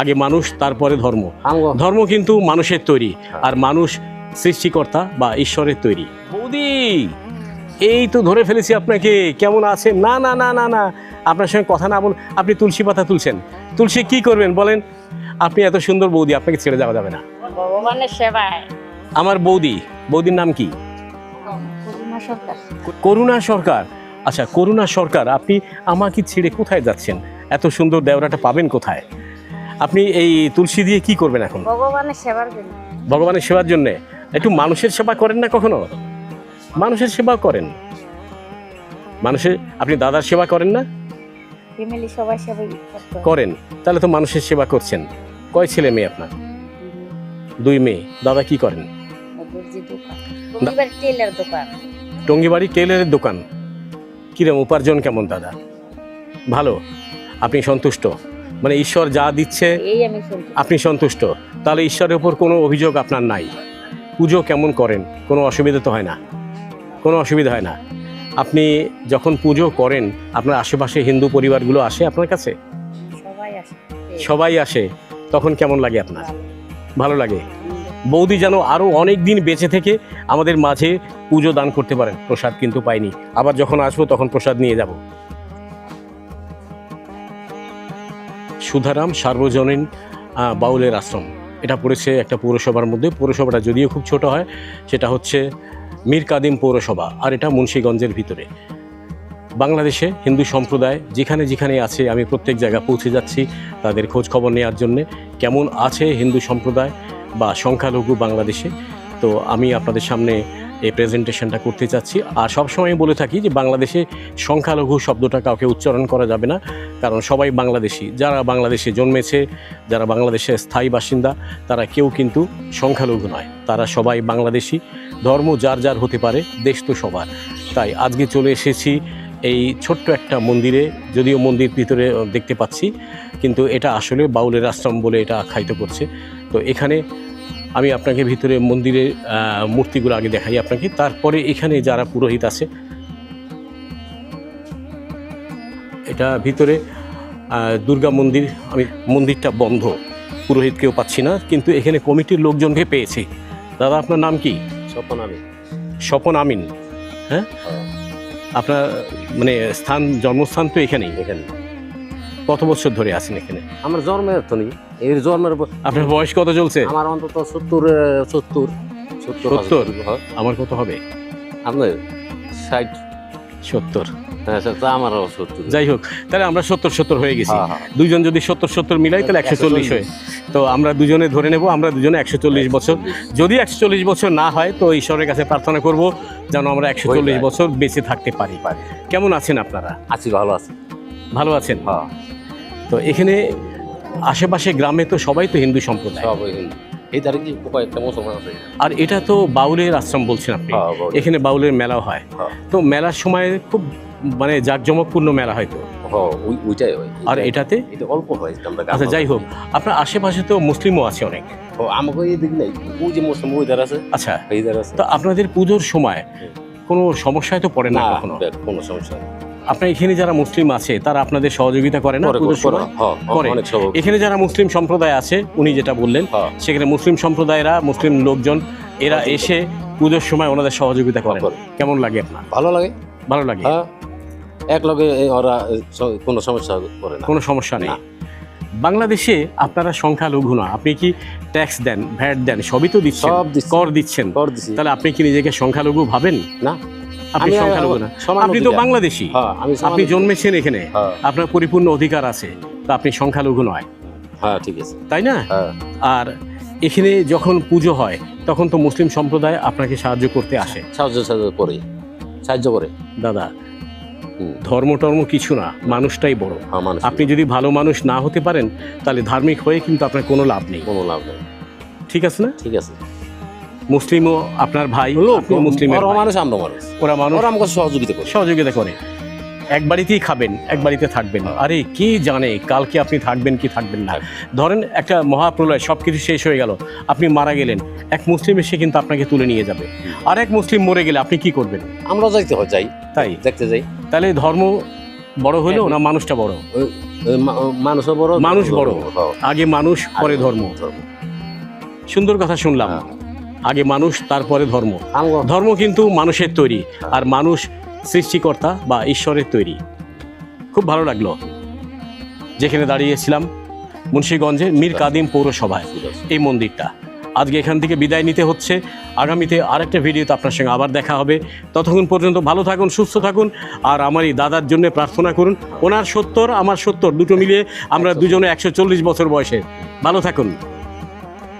আগে মানুষ তারপরে ধর্ম। ধর্ম কিন্তু মানুষের তৈরি আর মানুষ সৃষ্টিকর্তা বা ঈশ্বরের তৈরি। বৌদি এই তো ধরে ফেলেছি আপনাকে কেমন আছেন? না না না না না আপনার সঙ্গে কথা না বল আপনি তুলসী পাতা তুলছেন। তুলসী কি করবেন বলেন? আপনি এত সুন্দর বৌদি আপনাকে ছেড়ে যাওয়া যাবে না। ভগবানের সেবায়। আমার বৌদি বৌদির নাম কি? করুণা সরকার। করুণা সরকার। আচ্ছা করুণা সরকার আপনি আমাকে ছেড়ে কোথায় যাচ্ছেন? এত সুন্দর দেওরাটা পাবেন কোথায়? আপনি এই তুলসী দিয়ে কি করবেন এখন? ভগবানের সেবার জন্য। ভগবানের সেবার জন্য? একটু মানুষের সেবা করেন না কখনো? মানুষের সেবা করেন। মানুষের আপনি দাদার সেবা করেন না? ফ্যামিলি সবাই হয়। করেন। তাহলে তো মানুষের সেবা করছেন। কয় ছেলে মেয়ে আপনার? দুই মেয়ে। দাদা কি করেন? টঙ্গিবাড়ি টেলারের দোকান। কিরম উপার্জন কেমন দাদা? ভালো? আপনি সন্তুষ্ট? মানে ঈশ্বর যা দিচ্ছে আপনি সন্তুষ্ট। তাহলে ঈশ্বরের উপর কোনো অভিযোগ আপনার নাই। পুজো কেমন করেন? কোনো অসুবিধা তো হয় না। কোনো অসুবিধা হয় না। আপনি যখন পুজো করেন আপনার আশেপাশে হিন্দু পরিবারগুলো আসে আপনার কাছে? সবাই আসে। সবাই আসে। তখন কেমন লাগে আপনার? ভালো লাগে। বৌদি যেন আরও অনেক দিন বেঁচে থেকে আমাদের মাঝে পুজো দান করতে পারেন। প্রসাদ কিন্তু পাইনি। আবার যখন আসব তখন প্রসাদ নিয়ে যাব। সুধারাম সার্বজনীন বাউলের আশ্রম। এটা পড়েছে একটা পৌরসভার মধ্যে। পৌরসভাটা যদিও খুব ছোট হয়, সেটা হচ্ছে মীর কাদিম পৌরসভা, আর এটা মুন্সীগঞ্জের ভিতরে। বাংলাদেশে হিন্দু সম্প্রদায় যেখানে যেখানে আছে, আমি প্রত্যেক জায়গা পৌঁছে যাচ্ছি তাদের খোঁজ খবর নেওয়ার জন্যে। কেমন আছে হিন্দু সম্প্রদায় বা সংখ্যালঘু বাংলাদেশে? তো আমি আপনাদের সামনে এই প্রেজেন্টেশনটা করতে চাচ্ছি। আর সবসময় বলে থাকি যে বাংলাদেশে সংখ্যালঘু শব্দটা কাউকে উচ্চারণ করা যাবে না, কারণ সবাই বাংলাদেশি। যারা বাংলাদেশে জন্মেছে, যারা বাংলাদেশের স্থায়ী বাসিন্দা, তারা কেউ কিন্তু সংখ্যালঘু নয়। তারা সবাই বাংলাদেশি। ধর্ম যার যার হতে পারে, দেশ তো সবার। তাই আজকে চলে এসেছি এই ছোট্ট একটা মন্দিরে, যদিও মন্দির ভিতরে দেখতে পাচ্ছি, কিন্তু এটা আসলে বাউলের আশ্রম বলে এটা আখ্যায়িত করছে। তো এখানে আমি আপনাকে ভিতরে মন্দিরের মূর্তিগুলো আগে দেখাই আপনাকে। তারপরে এখানে যারা পুরোহিত আছে এটা ভিতরে দুর্গা মন্দির আমি মন্দিরটা বন্ধ পুরোহিত কেউ পাচ্ছি না কিন্তু এখানে কমিটির লোকজনকে পেয়েছি। দাদা আপনার নাম কি? স্বপন আমিন। স্বপন আমিন। হ্যাঁ? আপনার মানে স্থান জন্মস্থান তো এখানেই। এখানে কত বছর ধরে আছেন এখানে? আমার জন্মের তো নেই। এই জন্মের আপনার বয়স কত চলছে? আমার অন্তত সত্তর সত্তর। সত্তর। আমার কত হবে? আপনার ষাট। সত্তর। হ্যাঁ সত্তর। যাই হোক তাহলে আমরা সত্তর সত্তর হয়ে গেছি। হ্যাঁ, হ্যাঁ। দুজন যদি সত্তর সত্তর মিলাই তাহলে একশো চল্লিশ হয়। তো আমরা দুজনে ধরে নেব আমরা দুজনে একশো চল্লিশ বছর। যদি একশো চল্লিশ বছর না হয় তো ঈশ্বরের কাছে প্রার্থনা করব যেন আমরা একশো চল্লিশ বছর বেঁচে থাকতে পারি। পারি। কেমন আছেন আপনারা? আছি ভালো আছে। ভালো আছেন? হ্যাঁ। তো এখানে আশেপাশে গ্রামে তো সবাই তো হিন্দু সম্প্রদায়। সব হিন্দু। এই তারিখে কয়েকটা মুসলমান আছে? আর এটা তো বাউলের আশ্রম বলছেন আপনি। হ্যাঁ, এখানে বাউলের মেলা হয়। হ্যাঁ। তো মেলার সময় খুব মানে জাঁকজমকপূর্ণ মেলা হয়তো হ্যাঁ, ওই- ওইটাই হয়। আর এটাতে? অল্প হয় আচ্ছা যাই হোক আপনার আশেপাশে তো মুসলিমও আছে অনেক। ও, আমাকে এই দিক নেই। ওই যে মুসলিম ওইদার আছে। আচ্ছা। আছে। তো আপনাদের পুজোর সময় কোনো সমস্যায় তো পড়ে না কখনো? কোনো সমস্যা আপনার এখানে যারা মুসলিম আছে তারা আপনাদের সহযোগিতা করে না? করে, হ্যাঁ, সব এখানে যারা মুসলিম সম্প্রদায় আছে উনি যেটা বললেন হ্যাঁ, সেখানে মুসলিম সম্প্রদায়েরা মুসলিম লোকজন এরা এসে পুজোর সময় ওনাদের সহযোগিতা করে। কেমন লাগে আপনার? ভালো লাগে? ভালো লাগে? হ্যাঁ। এক লগে ওরা কোনো সমস্যা করে না। কোনো সমস্যা নেই। বাংলাদেশে আপনারা সংখ্যালঘু না। আপনি কি ট্যাক্স দেন ভ্যাট দেন সবই তো দিচ্ছেন। সব কর দিচ্ছেন। তাহলে আপনি কি নিজেকে সংখ্যালঘু ভাবেন? না। আপনি সংখ্যালঘু না। আপনি তো বাংলাদেশি। হ্যাঁ আপনি জন্মেছেন এখানে। হ্যাঁ। আপনার পরিপূর্ণ অধিকার আছে। তো আপনি সংখ্যালঘু নয়। হ্যাঁ ঠিক আছে। তাই না? হ্যাঁ। আর এখানে যখন পুজো হয় তখন তো মুসলিম সম্প্রদায় আপনাকে সাহায্য করতে আসে। সাহায্য সাহায্য করে। সাহায্য করে। দাদা ধর্ম টর্ম কিছু না মানুষটাই বড়। আপনি যদি ভালো মানুষ না হতে পারেন তাহলে ধার্মিক হয়ে কিন্তু আপনার কোনো লাভ নেই। কোনো লাভ নেই। ঠিক আছে না? ঠিক আছে। মুসলিমও আপনার ভাই ওরা মানুষ আমরা মানুষ। ওরা মানুষ। ওরা আমাকে সহযোগিতা করে। সহযোগিতা করে। এক বাড়িতেই খাবেন এক বাড়িতে থাকবেন। আরে কি জানে কালকে আপনি থাকবেন কি থাকবেন না? ধরেন একটা মহাপ্রলয় সব কিছু শেষ হয়ে গেল আপনি মারা গেলেন। এক মুসলিম এসে কিন্তু আপনাকে তুলে নিয়ে যাবে। আর এক মুসলিম মরে গেলে আপনি কি করবেন? আমরা যাইতে হয় যাই। তাই? দেখতে যাই। তাহলে ধর্ম বড় হইল না মানুষটা বড়? মানুষও বড় মানুষ বড়। হ্যাঁ। আগে মানুষ পরে ধর্ম। সুন্দর কথা শুনলাম। হ্যাঁ। আগে মানুষ তারপরে ধর্ম। ধর্ম কিন্তু মানুষের তৈরি আর মানুষ সৃষ্টিকর্তা বা ঈশ্বরের তৈরি। খুব ভালো লাগল। যেখানে দাঁড়িয়েছিলাম মুন্সীগঞ্জের মীর কাদিম পৌরসভায় এই মন্দিরটা। আজকে এখান থেকে বিদায় নিতে হচ্ছে। আগামীতে আরেকটা ভিডিওতে আপনার সঙ্গে আবার দেখা হবে। ততক্ষণ পর্যন্ত ভালো থাকুন সুস্থ থাকুন আর আমার এই দাদার জন্য প্রার্থনা করুন ওনার সত্তর আমার সত্তর দুটো মিলিয়ে আমরা দুজনে একশো চল্লিশ বছর বয়সে। ভালো থাকুন।